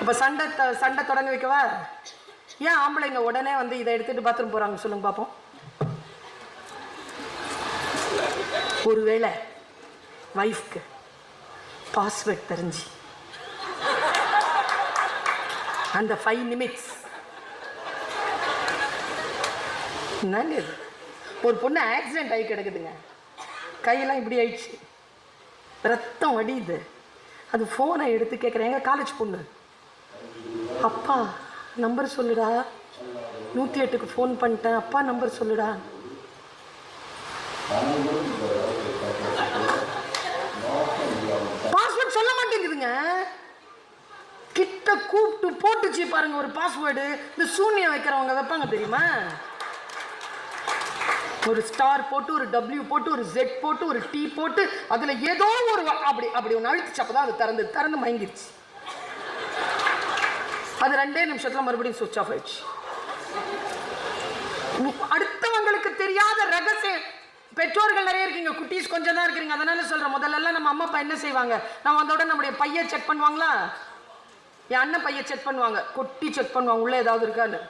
இப்போ சண்டை சண்டை தொடங்க வைக்கவா? ஏன் ஆம்பளைங்க உடனே வந்து இதை எடுத்துட்டு பாத்ரூம் போறாங்க சொல்லுங்க பார்ப்போம் ஒருவேளை வைஃப்க்கு பாஸ்வேர்ட் தெரிஞ்சு அந்த ஃபைவ் நிமிட்ஸ் என்னங்க இது? ஒரு பொண்ணு ஆக்சிடென்ட் ஆகி கிடக்குதுங்க. கையெல்லாம் இப்படி ஆயிடுச்சு. ரத்தம் வடியுது. அது ஃபோனை எடுத்து கேட்குறேன் எங்கள் காலேஜ் பொண்ணு? அப்பா நம்பர் சொல்லுடா. நூற்றி எட்டுக்கு ஃபோன் பண்ணிட்டேன். அப்பா நம்பர் சொல்லுடா. பாஸ்வேர்ட் சொல்ல மாட்டேங்குதுங்க. கிட்ட கூப்பிட்டு போட்டுச்சு பாருங்க ஒரு பாஸ்வேர்டு இந்த சூன்யம் வைக்கிறவங்க வைப்பாங்க தெரியுமா? ஒரு ஸ்டார் போட்டு ஒரு டபிள்யூ போட்டு ஒரு ஜெட் போட்டு ஒரு டி போட்டு அதுல ஏதோ ஒரு அப்படி அப்படி ஒன்று அழுத்துச்சு. அப்பதான் அது திறந்து திறந்து மயங்கிருச்சு. அது ரெண்டே நிமிஷத்துல மறுபடியும் சுவிச் ஆஃப் ஆயிடுச்சு. அடுத்தவங்களுக்கு தெரியாத ரகசியம் பெற்றோர்கள் நிறைய இருக்கீங்க குட்டீஸ் கொஞ்சம் தான் இருக்கிறீங்க அதனால சொல்றேன் முதல்ல எல்லாம் நம்ம அம்மா அப்பா என்ன செய்வாங்க? நான் வந்தோட நம்முடைய பைய செக் பண்ணுவாங்களா? என் அண்ணன் பைய செக் பண்ணுவாங்க. கொட்டி செக் பண்ணுவாங்க உள்ள ஏதாவது இருக்கான்னு.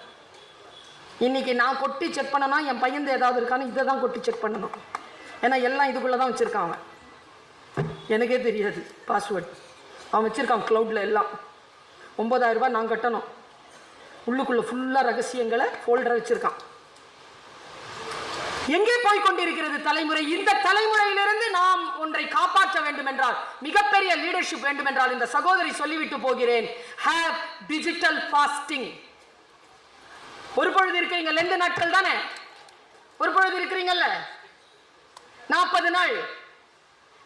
இன்னைக்கு நான் கொட்டி செக் பண்ணனா என் பையன் ஏதாவது இருக்கான்னு இதை தான் கொட்டி செக் பண்ணணும். ஏன்னா எல்லாம் இதுக்குள்ளே தான் வச்சுருக்கான் அவன். எனக்கே தெரியாது பாஸ்வேர்டு அவன் வச்சுருக்கான் க்ளவுடில் எல்லாம். ஒம்பதாயிரம் ரூபாய் நான் கட்டணும். உள்ளுக்குள்ளே ஃபுல்லாக ரகசியங்களை ஃபோல்டரை வச்சுருக்கான். எங்கே போய் கொண்டிருக்கிறது தலைமுறை? இந்த தலைமுறையிலிருந்து நாம் ஒன்றை காப்பாற்ற வேண்டும் என்றால் மிகப்பெரிய லீடர்ஷிப் வேண்டும் என்றால் இந்த சகோதரி சொல்லிவிட்டு போகிறேன். ஹேவ் டிஜிட்டல் ஃபாஸ்டிங் ஒரு பொழுது இருக்கிறீங்க ரெண்டு நாட்கள் தானே? ஒரு பொழுது இருக்கிறீங்கல்ல? நாற்பது நாள்.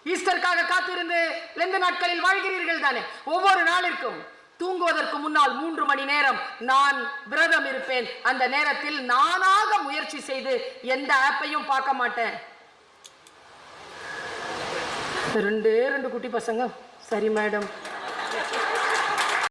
ஈஸ்டருக்காக காத்திருந்து ரெண்டு நாட்களில் வாழ்கிறீர்கள் தானே? ஒவ்வொரு நாளிற்கும். தூங்குவதற்கு முன்னால் மூன்று மணி நேரம் நான் விரதம் இருப்பேன். அந்த நேரத்தில் நானாக முயற்சி செய்து எந்த ஆப்பையும் பார்க்க மாட்டேன். ரெண்டே ரெண்டு குட்டி பசங்க. சரி மேடம்